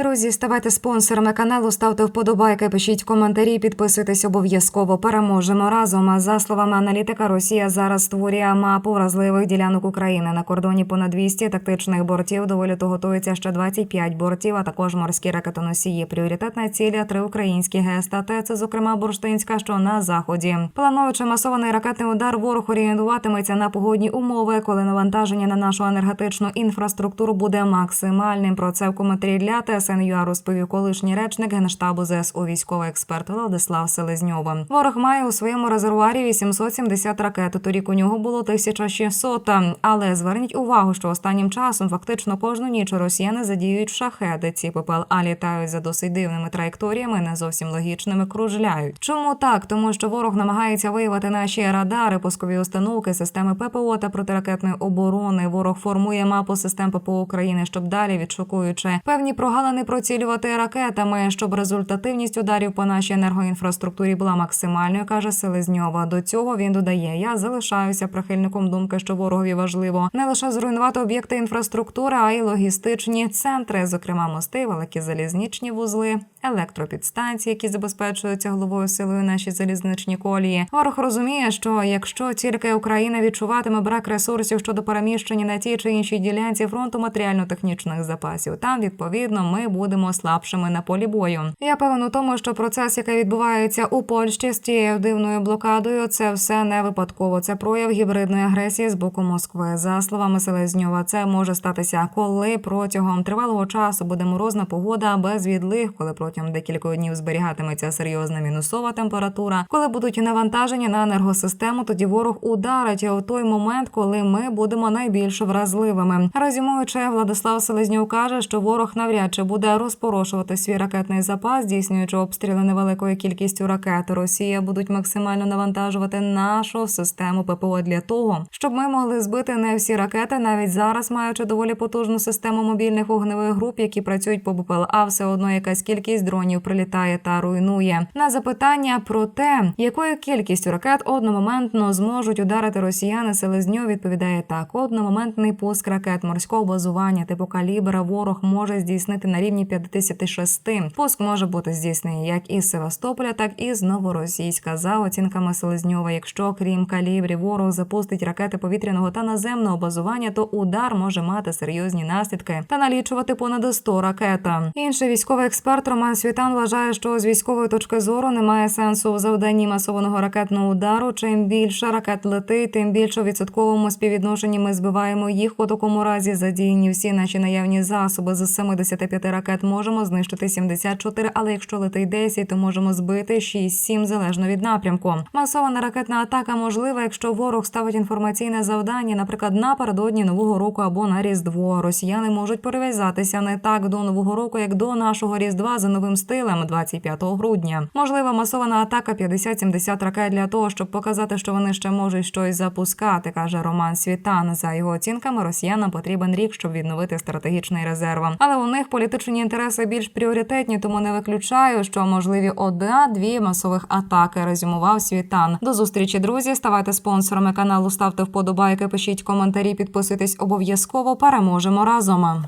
Друзі, ставайте спонсорами каналу, ставте вподобайки, пишіть коментарі, підписуйтесь обов'язково. Переможемо разом. А За словами аналітика, Росія зараз створює мапу вразливих ділянок України на кордоні понад 200 тактичних бортів. До виліту готується ще 25 бортів, а також морські ракетоносії. Пріоритетна ціль три українські ГЕС ТЕЦ, зокрема Бурштинська, що на заході. Плануючи масований ракетний удар, ворог орієнтуватиметься на погодні умови, коли навантаження на нашу енергетичну інфраструктуру буде максимальним. Про це в коментарі для ТСНЮА розповів колишній речник генштабу ЗСУ військовий експерт Владислав Селезньов. Ворог має у своєму резервуарі 870 ракет. Торік у нього було 1600. Але зверніть увагу, що останнім часом фактично кожну ніч росіяни задіюють шахеди. Ці ППЛА літають за досить дивними траєкторіями, не зовсім логічними, кружляють. Чому так? Тому що ворог намагається виявити наші радари, пускові установки, системи ППО та протиракетної оборони. Ворог формує мапу систем ППО України, щоб далі відшукуючи певні прогалини процілювати ракетами, щоб результативність ударів по нашій енергоінфраструктурі була максимальною, каже Селезньова. До цього він додає: я залишаюся прихильником думки, що ворогові важливо не лише зруйнувати об'єкти інфраструктури, а й логістичні центри, зокрема мости, великі залізничні вузли, електропідстанції, які забезпечуються головою силою наші залізничні колії. Ворог розуміє, що якщо тільки Україна відчуватиме брак ресурсів щодо переміщення на тій чи іншій ділянці фронту матеріально-технічних запасів, там відповідно ми будемо слабшими на полі бою. Я певен у тому, що процес, який відбувається у Польщі з тією дивною блокадою, це все не випадково. Це прояв гібридної агресії з боку Москви. За словами Селезньова, це може статися, коли протягом тривалого часу буде морозна погода без відлиг, коли протягом декількох днів зберігатиметься серйозна мінусова температура, коли будуть навантаження на енергосистему, тоді ворог ударить у той момент, коли ми будемо найбільш вразливими. Резюмуючи, Владислав Селезньов каже, що ворог навряд чи буде розпорошувати свій ракетний запас, здійснюючи обстріли невеликою кількістю ракет. Росія будуть максимально навантажувати нашу систему ППО для того, щоб ми могли збити не всі ракети, навіть зараз маючи доволі потужну систему мобільних вогневих груп, які працюють по БПЛА, все одно якась кількість дронів прилітає та руйнує. На запитання про те, якою кількістю ракет одномоментно зможуть ударити росіяни, Селезньов відповідає так: одномоментний пуск ракет морського базування типу калібра ворог може здійснити на рівні 56. Пуск може бути здійснений як із Севастополя, так і з Новоросійська. За оцінками Селезньова, якщо крім калібрів ворог запустить ракети повітряного та наземного базування, то удар може мати серйозні наслідки та налічувати понад 100 ракет. Інший військовий експерт Роман Світан вважає, що з військової точки зору немає сенсу в завданні масованого ракетного удару. Чим більше ракет летить, тим більше у відсотковому співвідношенні ми збиваємо їх. У такому разі задіяні всі наші наявні засоби з 75 ракет можемо знищити 74, але якщо летить 10, то можемо збити 6-7 залежно від напрямку. Масована ракетна атака можлива, якщо ворог ставить інформаційне завдання, наприклад, напередодні нового року або на різдво. Росіяни можуть перев'язатися не так до нового року, як до нашого різдва за новим стилем 25 грудня. Можлива масована атака 50-70 ракет для того, щоб показати, що вони ще можуть щось запускати, каже Роман Світан. За його оцінками, росіянам потрібен рік, щоб відновити стратегічний резерв. Але у них політичні інтереси більш пріоритетні, тому не виключаю, що можливі одна-дві масових атаки. Резюмував Світан. До зустрічі, друзі. Ставайте спонсорами каналу, ставте вподобайки, пишіть коментарі, підписуйтесь обов'язково. Переможемо разом.